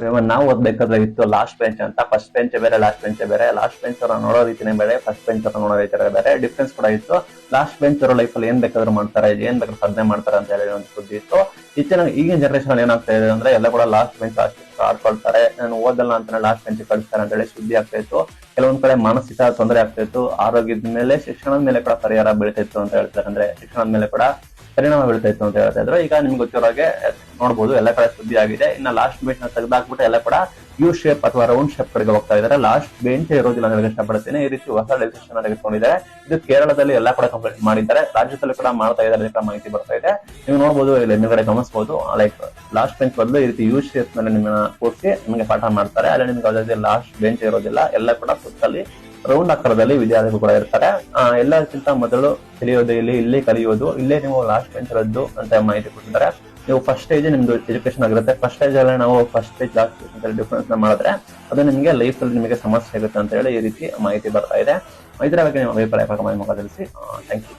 ಇವಾಗ ನಾವು ಓದ್ಬೇಕಾದ್ರೆ ಇತ್ತು ಲಾಸ್ಟ್ ಬೆಂಚ್ ಅಂತ. ಫಸ್ಟ್ ಬೆಂಚ್ ಬೇರೆ ಲಾಸ್ಟ್ ಬೆಂಚ್ ಬೇರೆ. ಲಾಸ್ಟ್ ಬೆಂಚ್ ಅವರ ನೋಡೋ ರೀತಿನೇ ಬೇರೆ ಫಸ್ಟ್ ಬೆಂಚ್ ಅವರ ನೋಡೋ ರೀತಿ ಬೇರೆ. ಡಿಫ್ರೆನ್ಸ್ ಕೂಡ ಇತ್ತು. ಲಾಸ್ಟ್ ಬೆಂಚ್ ಅವರ ಲೈಫಲ್ಲಿ ಏನ್ ಬೇಕಾದ್ರೂ ಮಾಡ್ತಾರೆ, ಏನ್ ಬೇಕಾದ್ರೂ ಸಾಧನೆ ಮಾಡ್ತಾರೆ ಅಂತ ಹೇಳಿ ಒಂದು ಸುದ್ದಿ ಇತ್ತು. ಈಚಿನ ಈಗಿನ ಜನರೇಷನ್ ಏನಾಗ್ತಾ ಇದೆ ಅಂದ್ರೆ ಎಲ್ಲ ಕೂಡ ಲಾಸ್ಟ್ ಬೆಂಚ್ ಲಾಸ್ಟ್ ಆಡ್ಕೊಳ್ತಾರೆ. ನಾನು ಓದಲ್ಲ ಅಂತ ಲಾಸ್ಟ್ ಬೆಂಚ್ ಕಳಿಸ್ತಾರೆ ಅಂತ ಹೇಳಿ ಸುದ್ದಿ ಆಗ್ತಾ ಇತ್ತು. ಕೆಲವೊಂದ್ ಕಡೆ ಮಾನಸಿಕ ತೊಂದರೆ ಆಗ್ತಾ ಇತ್ತು. ಆರೋಗ್ಯದ ಮೇಲೆ, ಶಿಕ್ಷಣದ ಮೇಲೆ ಕೂಡ ಪರಿಹಾರ ಬೀಳ್ತಾ ಇತ್ತು ಅಂತ ಹೇಳ್ತಾರೆ. ಅಂದ್ರೆ ಶಿಕ್ಷಣದ ಮೇಲೆ ಕೂಡ ಪರಿಣಾಮ ಬೀಳ್ತಾ ಇತ್ತು ಅಂತ ಹೇಳ್ತಾ ಇದ್ರು ಈಗ ನಿಮ್ಗೆ ಗೊತ್ತಿರೋ ಹಾಗೆ ನೋಡಬಹುದು ಎಲ್ಲ ಕಡೆ ಸುದ್ದಿ ಆಗಿದೆ. ಇನ್ನ ಲಾಸ್ಟ್ ಬೆಂಚ್ನ ತೆಗೆದಾಕ್ಬಿಟ್ಟು ಎಲ್ಲ ಕೂಡ ಯು ಶೇಪ್ ಅಥವಾ ರೌಂಡ್ ಶೇಪ್ ಕಡೆಗೆ ಹೋಗ್ತಾ ಇದಾರೆ ಲಾಸ್ಟ್ ಬೆಂಚ್ ಇರೋದಿಲ್ಲ ಅಂತ ಇಷ್ಟಪಡ್ತೀನಿ ಈ ರೀತಿ ಹೊಸ ಡೆಸಿಷನ್ ತೆಗೆದುಕೊಂಡಿದ್ದಾರೆ. ಇದು ಕೇರಳದಲ್ಲಿ ಎಲ್ಲ ಕೂಡ ಕಂಪ್ಲೀಟ್ ಮಾಡಿದ್ದಾರೆ. ರಾಜ್ಯದಲ್ಲೂ ಕೂಡ ಮಾಡ್ತಾ ಇದಾರೆ ಅಂತ ಮಾಹಿತಿ ಬರ್ತಾ ಇದೆ. ನೀವು ನೋಡಬಹುದು ಇಲ್ಲಿ ಹಿಂದ್ಗಡೆ ಗಮನಿಸಬಹುದು ಲೈಕ್ ಲಾಸ್ಟ್ ಬೆಂಚ್ ಬದಲು ಈ ರೀತಿ ಯು ಶೇಪ್ನಲ್ಲಿ ನಿಮ್ಮನ್ನ ಕೂರಿಸಿ ನಿಮಗೆ ಪಾಠ ಮಾಡ್ತಾರೆ. ಅಲ್ಲಿ ನಿಮ್ಗೆ ಯಾವುದೇ ಲಾಸ್ಟ್ ಬೆಂಚ್ ಇರೋದಿಲ್ಲ. ಎಲ್ಲ ಕೂಡ ಸುತ್ತಲ್ಲಿ ರೌಂಡ್ ಆಕಾರದಲ್ಲಿ ವಿದ್ಯಾರ್ಥಿಗಳು ಕೂಡ ಇರ್ತಾರೆ. ಎಲ್ಲಕ್ಕಿಂತ ಮೊದಲು ತಿಳಿಯೋದು ಇಲ್ಲಿ, ಇಲ್ಲೇ ಕಲಿಯೋದು, ಇಲ್ಲೇ ನೀವು ಲಾಸ್ಟ್ ಬೆಂಚ್ ಇರೋದು ಅಂತ ಮಾಹಿತಿ ಕೊಟ್ಟಿದ್ದಾರೆ. ನೀವು ಫಸ್ಟ್ ಸ್ಟೇಜ್ ನಿಮ್ದು ಎಜುಕೇಶನ್ ಆಗಿರುತ್ತೆ. ಫಸ್ಟ್ ಸ್ಟೇಜ್ ಅಲ್ಲಿ ನಾವು first stage last stage difference ಮಾಡಿದ್ರೆ, ಅದು ನಿಮಗೆ ಲೈಫ್ ಅಲ್ಲಿ ನಿಮಗೆ ಸಮಸ್ಯೆ ಆಗುತ್ತೆ ಅಂತ ಹೇಳಿ ಈ ರೀತಿ ಮಾಹಿತಿ ಬರ್ತಾ ಇದೆ. ಇದರ ಬಗ್ಗೆ ನಿಮ್ಮ ಅಭಿಪ್ರಾಯ ಕಮೆಂಟ್ ಮೂಲಕ ತಿಳಿಸಿ. Thank you